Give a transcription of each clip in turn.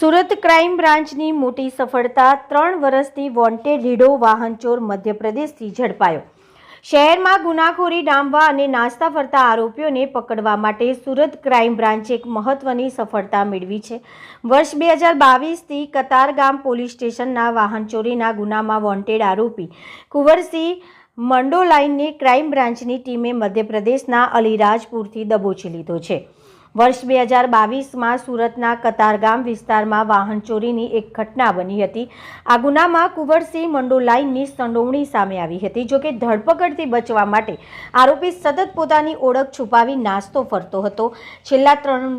Surat crime બ્રાન્ચની મોટી સફળતા ત્રણ વર્ષથી વોન્ટેડ રીડો વાહનચોર મધ્યપ્રદેશથી ઝડપાયો. શહેરમાં ગુનાખોરી ડામવા અને નાસ્તા ફરતા આરોપીઓને પકડવા માટે સુરત ક્રાઇમ બ્રાન્ચે એક મહત્વની સફળતા મેળવી છે. વર્ષ બે હજાર બાવીસથી કતારગામ પોલીસ સ્ટેશનના વાહનચોરીના ગુનામાં વોન્ટેડ આરોપી કુંવરસિંહ મંડોલાઇનને ક્રાઇમ બ્રાન્ચની ટીમે મધ્યપ્રદેશના અલીરાજપુરથી દબોચી લીધો છે. વર્ષ બે હજાર બાવીસમાં સુરતના કતારગામ વિસ્તારમાં વાહન ચોરીની એક ઘટના બની હતી. આ ગુનામાં કુંવરસિંહ મંડોલાઈનની સંડોવણી સામે આવી હતી જોકે ધરપકડથી બચવા માટે આરોપી સતત પોતાની ઓળખ છુપાવી નાસ્તો ફરતો હતો. છેલ્લા ત્રણ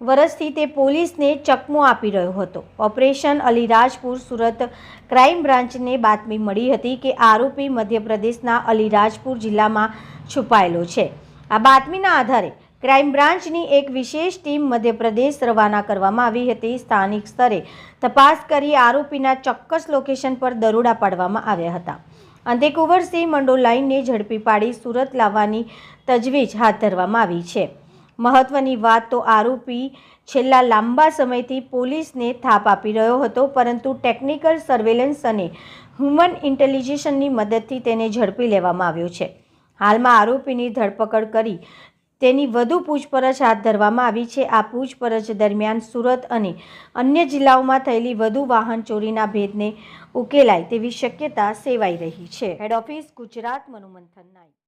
વર્ષથી તે પોલીસને ચકમો આપી રહ્યો હતો. ઓપરેશન અલીરાજપુર સુરત ક્રાઇમ બ્રાન્ચને બાતમી મળી હતી કે આરોપી મધ્યપ્રદેશના અલીરાજપુર જિલ્લામાં છુપાયેલો છે. આ બાતમીના આધારે ક્રાઇમ બ્રાન્ચની એક વિશેષ ટીમ મધ્યપ્રદેશ રવાના કરવામાં આવી હતી. સ્થાનિક સ્તરે તપાસ કરી આરોપીના ચોક્કસ લોકેશન પર દરોડા પાડવામાં આવ્યા હતા. અંતે કુંવરસિંહ મંડોલાઇનને ઝડપી પાડી સુરત લાવવાની તજવીજ હાથ ધરવામાં આવી છે. મહત્વની વાત તો આરોપી છેલ્લા લાંબા સમયથી પોલીસને થાપ આપી રહ્યો હતો, પરંતુ ટેકનિકલ સર્વેલન્સ અને હ્યુમન ઇન્ટેલિજન્સની મદદથી તેને ઝડપી લેવામાં આવ્યો છે. હાલમાં આરોપીની ધરપકડ કરી તેની વધુ પૂછપરછ હાથ ધરવામાં આવી છે. આ પૂછપરછ દરમિયાન સુરત અને અન્ય જિલ્લાઓમાં થયેલી વધુ વાહન ચોરીના ભેદને ઉકેલાય તેવી શક્યતા સેવાઈ રહી છે. હેડ ઓફિસ ગુજરાત, મનુમંથન નાઈ